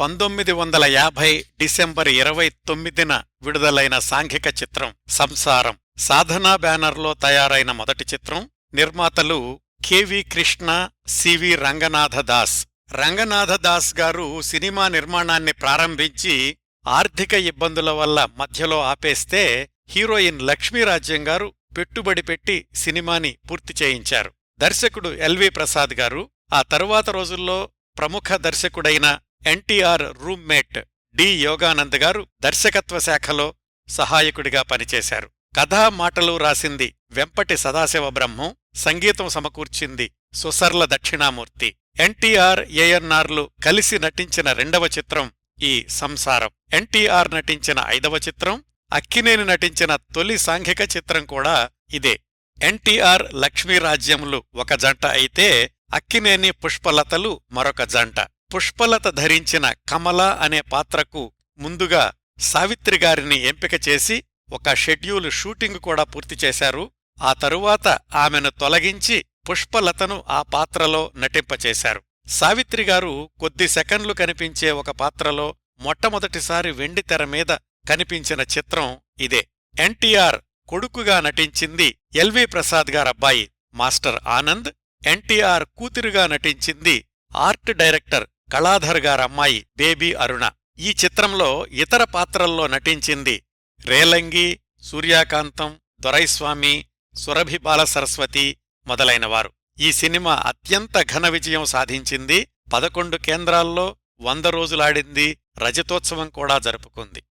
పంతొమ్మిది వందల యాభై డిసెంబర్ ఇరవై తొమ్మిదిన విడుదలైన సాంఘిక చిత్రం సంసారం. సాధనా బ్యానర్లో తయారైన మొదటి చిత్రం నిర్మాతలు K V Krishna C V Ranganathadas Ranganathadas గారు సినిమా నిర్మాణాన్ని ప్రారంభించి ఆర్థిక ఇబ్బందుల వల్ల మధ్యలో ఆపేస్తే హీరోయిన్ లక్ష్మీరాజ్యం గారు పెట్టుబడి పెట్టి సినిమాని పూర్తి చేయించారు. దర్శకుడు ఎల్వి ప్రసాద్ గారు ఆ తరువాత రోజుల్లో ప్రముఖ దర్శకుడైన ఎన్టీఆర్ రూమ్మేట్ డి. యోగానంద్ గారు దర్శకత్వ శాఖలో సహాయకుడిగా పనిచేశారు. కథా మాటలు రాసింది వెంపటి సదాశివ బ్రహ్మం సంగీతం సమకూర్చింది సుసర్ల దక్షిణామూర్తి. ఎన్టీఆర్ ఏఎన్ఆర్లు కలిసి నటించిన రెండవ చిత్రం ఈ సంసారం. ఎన్టీఆర్ నటించిన ఐదవ చిత్రం అక్కినేని నటించిన తొలి సాంఘిక చిత్రం కూడా ఇదే. ఎన్టీఆర్ లక్ష్మీరాజ్యములు ఒక జంట అయితే అక్కినేని పుష్పలతలు మరొక జంట. పుష్పలత ధరించిన కమల అనే పాత్రకు ముందుగా సావిత్రి గారిని ఎంపిక చేసి ఒక షెడ్యూల్ షూటింగ్ కూడా పూర్తి చేశారు. ఆ తరువాత ఆమెను తొలగించి పుష్పలతను ఆ పాత్రలో నటింపచేశారు. సావిత్రి గారు కొద్ది సెకండ్లు కనిపించే ఒక పాత్రలో మొట్టమొదటిసారి వెండితెర మీద కనిపించిన చిత్రం ఇదే. ఎన్టీఆర్ కొడుకుగా నటించింది ఎల్వి ప్రసాద్ గారబ్బాయి మాస్టర్ ఆనంద్ ఎన్టీఆర్ కూతురుగా నటించింది ఆర్ట్ డైరెక్టర్ కళాధర్ గారమ్మాయి బేబీ అరుణ ఈ చిత్రంలో ఇతర పాత్రల్లో నటించింది రేలంగి సూర్యాకాంతం దొరైస్వామి సురభి బాలసరస్వతి మొదలైనవారు. ఈ సినిమా అత్యంత ఘన విజయం సాధించింది. పదకొండు కేంద్రాల్లో వంద రోజులాడింది. రజతోత్సవం కూడా జరుపుకుంది.